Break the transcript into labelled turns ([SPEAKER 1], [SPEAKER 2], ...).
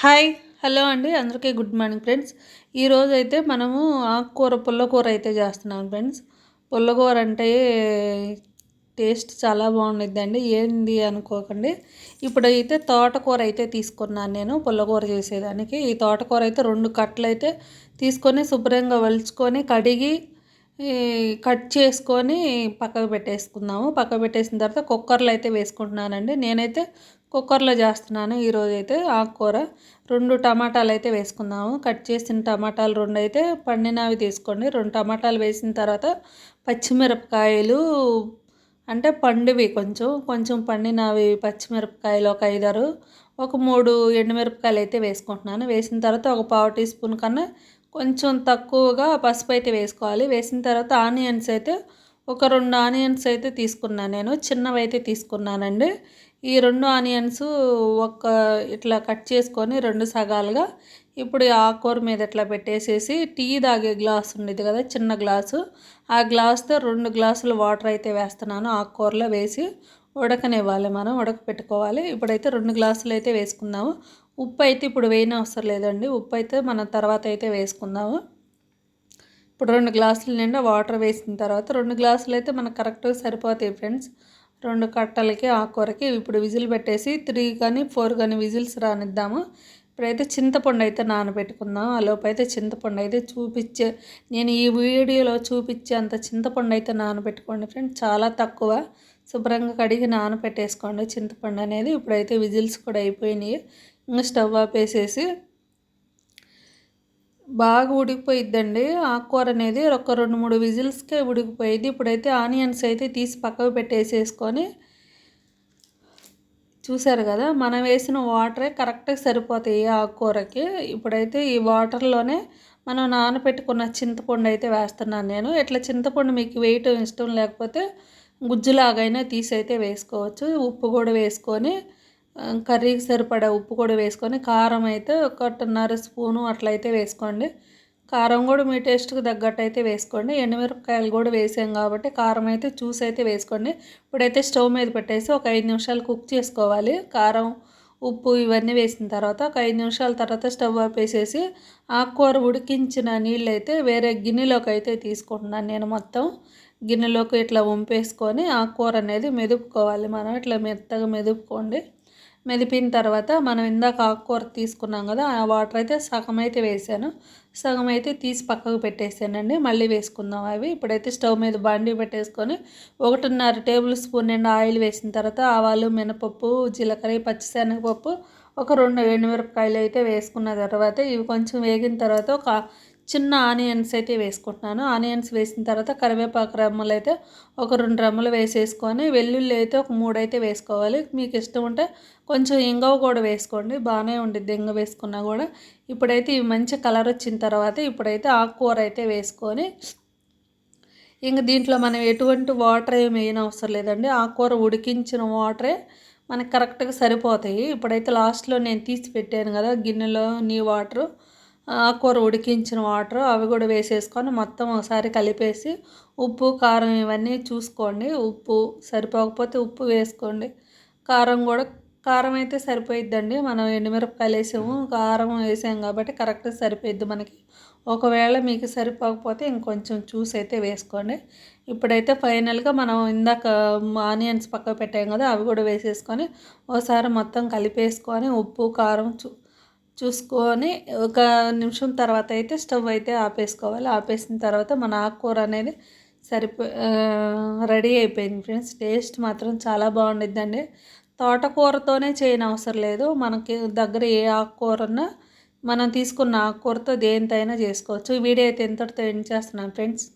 [SPEAKER 1] Hi hello అండి. అందరికీ good morning friends. ఈరోజు అయితే మనము ఆకుకూర పుల్లకూర అయితే చేస్తున్నాం ఫ్రెండ్స్. పుల్లకూర అంటే టేస్ట్ చాలా బాగుండిద్దండి. ఏంది అనుకోకండి. ఇప్పుడైతే తోటకూర అయితే తీసుకున్నాను నేను పుల్లకూర చేసేదానికి. ఈ తోటకూర అయితే రెండు కట్టలు అయితే తీసుకొని శుభ్రంగా వలుచుకొని కడిగి కట్ చేసుకొని పక్కకు పెట్టేసుకుందాము. పక్కకు పెట్టేసిన తర్వాత కుక్కర్లో అయితే వేసుకుంటున్నానండి. నేనైతే కుక్కర్లో చేస్తున్నాను. ఈరోజు అయితే ఆకుకూర. రెండు టమాటాలు అయితే వేసుకుందాము. కట్ చేసిన టమాటాలు రెండు అయితే పండినవి తీసుకోండి. రెండు టమాటాలు వేసిన తర్వాత పచ్చిమిరపకాయలు అంటే పండువి కొంచెం. కొంచెం పండినవి పచ్చిమిరపకాయలు ఒక ఐదారు. ఒక మూడు ఎండుమిరపకాయలు అయితే వేసుకుంటున్నాను. వేసిన తర్వాత ఒక పావు టీ స్పూన్ కన్నా కొంచెం తక్కువగా పసుపు అయితే వేసుకోవాలి. వేసిన తర్వాత ఆనియన్స్ అయితే ఒక రెండు ఆనియన్స్ అయితే తీసుకున్నాను నేను. చిన్నవి అయితే తీసుకున్నానండి. ఈ రెండు ఆనియన్స్ ఒక ఇట్లా కట్ చేసుకొని రెండు సగాలుగా ఇప్పుడు ఆకుకూర మీద ఇట్లా పెట్టేసేసి టీ తాగే గ్లాస్ ఉండేది కదా చిన్న గ్లాసు. ఆ గ్లాస్తో రెండు గ్లాసులు వాటర్ అయితే వేస్తున్నాను ఆకుకూరలో వేసి ఉడకనివ్వాలి మనం ఉడకపెట్టుకోవాలి. ఇప్పుడైతే రెండు గ్లాసులు అయితే వేసుకుందాము. ఉప్పు అయితే ఇప్పుడు వేయని అవసరం లేదండి. ఉప్పు అయితే మనం తర్వాత అయితే వేసుకుందాము. ఇప్పుడు రెండు గ్లాసులు నిండా వాటర్ వేసిన తర్వాత రెండు గ్లాసులు అయితే మనకు కరెక్ట్గా సరిపోతాయి ఫ్రెండ్స్. రెండు కట్టలకి ఆకుకూరకి ఇప్పుడు విజిల్ పెట్టేసి త్రీ కానీ ఫోర్ కానీ విజిల్స్ రానిద్దాము. ఇప్పుడైతే చింతపండు అయితే నానబెట్టుకుందాం ఆ అయితే చింతపండు అయితే చూపించే నేను ఈ వీడియోలో చూపించే అంత చింతపండు అయితే నానబెట్టుకోండి ఫ్రెండ్స్. చాలా తక్కువ. శుభ్రంగా కడిగి నానబెట్టేసుకోండి చింతపండు అనేది. ఇప్పుడైతే విజిల్స్ కూడా అయిపోయినాయి. స్టవ్ ఆపేసేసి బాగా ఉడికిపోయిద్దండి. ఆకుకూర అనేది ఒక రెండు మూడు విజిల్స్కే ఉడికిపోయింది ఇప్పుడైతే ఆనియన్స్ అయితే తీసి పక్కకు పెట్టేసేసుకొని చూసారు కదా మనం వేసిన వాటరే కరెక్ట్గా సరిపోతాయి ఈ ఆకుకూరకి. ఇప్పుడైతే ఈ వాటర్లోనే మనం నానపెట్టుకున్న చింతపండు అయితే వేస్తున్నాను నేను. ఇట్లా చింతపండు మీకు వేయటం ఇష్టం లేకపోతే గుజ్జులాగైనా తీసి అయితే వేసుకోవచ్చు. ఉప్పు కూడా వేసుకొని కర్రీకి సరిపడా ఉప్పు కూడా వేసుకొని కారం అయితే ఒకటిన్నర స్పూను అట్లయితే వేసుకోండి. కారం కూడా మీ టేస్ట్కి తగ్గట్టు అయితే వేసుకోండి. ఎండుమిరపకాయలు కూడా వేసాం కాబట్టి కారం అయితే చూసి అయితే వేసుకోండి. ఇప్పుడైతే స్టవ్ మీద పెట్టేసి ఒక ఐదు నిమిషాలు కుక్ చేసుకోవాలి. కారం ఉప్పు ఇవన్నీ వేసిన తర్వాత ఒక ఐదు నిమిషాల తర్వాత స్టవ్ ఆపేసేసి ఆకుకూర ఉడికించిన నీళ్ళు అయితే వేరే గిన్నెలోకి అయితే తీసుకుంటున్నాను నేను మొత్తం. గిన్నెలోకి ఇట్లా వంపేసుకొని ఆకుకూర అనేది మెదుపుకోవాలి. మనం ఇట్లా మెత్తగా మెదుపుకోండి. మెదిపిన తర్వాత మనం ఇందాక ఆకుకూర తీసుకున్నాం కదా ఆ వాటర్ అయితే సగం అయితే వేసాను. సగం అయితే తీసి పక్కకు పెట్టేసానండి. మళ్ళీ వేసుకుందాం అవి. ఇప్పుడైతే స్టవ్ మీద బండి పెట్టేసుకొని ఒకటిన్నర టేబుల్ స్పూన్ నిండా ఆయిల్ వేసిన తర్వాత ఆవాలు మినపప్పు జీలకర్ర పచ్చిశనగపప్పు ఒక రెండు ఎండుమిరపకాయలు అయితే వేసుకున్న తర్వాత ఇవి కొంచెం వేగిన తర్వాత ఒక చిన్న ఆనియన్స్ అయితే వేసుకుంటున్నాను. ఆనియన్స్ వేసిన తర్వాత కరివేపాకు రమ్మలు అయితే ఒక రెండు రమ్మలు వేసేసుకొని వెల్లుల్లి అయితే ఒక మూడు అయితే వేసుకోవాలి. మీకు ఇష్టం ఉంటే కొంచెం ఇంగవ కూడా వేసుకోండి. బాగానే ఉండిద్ది ఇంగ వేసుకున్నా కూడా. ఇప్పుడైతే ఇవి మంచి కలర్ వచ్చిన తర్వాత ఇప్పుడైతే ఆకుకూర అయితే వేసుకొని ఇంక దీంట్లో మనం ఎటువంటి వాటర్ ఏమి వేయని అవసరం లేదండి. ఆకుకూర ఉడికించిన వాటరే మనకు కరెక్ట్గా సరిపోతాయి. ఇప్పుడైతే లాస్ట్లో నేను తీసి పెట్టాను కదా గిన్నెలో నీ వాటరు. ఆకుకూర ఉడికించిన వాటర్ అవి కూడా వేసేసుకొని మొత్తం ఒకసారి కలిపేసి ఉప్పు కారం ఇవన్నీ చూసుకోండి. ఉప్పు సరిపోకపోతే ఉప్పు వేసుకోండి. కారం కూడా కారం అయితే సరిపోయిద్దండి. మనం ఎండుమిరపకాయలు వేసాము కారం వేసాము కాబట్టి కరెక్ట్గా సరిపోయిద్ది మనకి. ఒకవేళ మీకు సరిపోకపోతే ఇంకొంచెం చూసి అయితే వేసుకోండి. ఇప్పుడైతే ఫైనల్గా మనం ఇందాక ఆనియన్స్ పక్క పెట్టాం కదా అవి కూడా వేసేసుకొని ఒకసారి మొత్తం కలిపేసుకొని ఉప్పు కారం చూ చూసుకొని ఒక నిమిషం తర్వాత అయితే స్టవ్ అయితే ఆపేసుకోవాలి. ఆపేసిన తర్వాత మన ఆకుకూర అనేది సరిపో రెడీ అయిపోయింది ఫ్రెండ్స్. టేస్ట్ మాత్రం చాలా బాగుండిద్దండి. తోటకూరతోనే చేయని అవసరం లేదు. మనకి దగ్గర ఏ ఆకుకూర ఉన్నా మనం తీసుకున్న ఆకుకూరతో దేనితైనా చేసుకోవచ్చు. వీడియో అయితే ఎంతటితో ఎండ్ చేస్తున్నాను ఫ్రెండ్స్.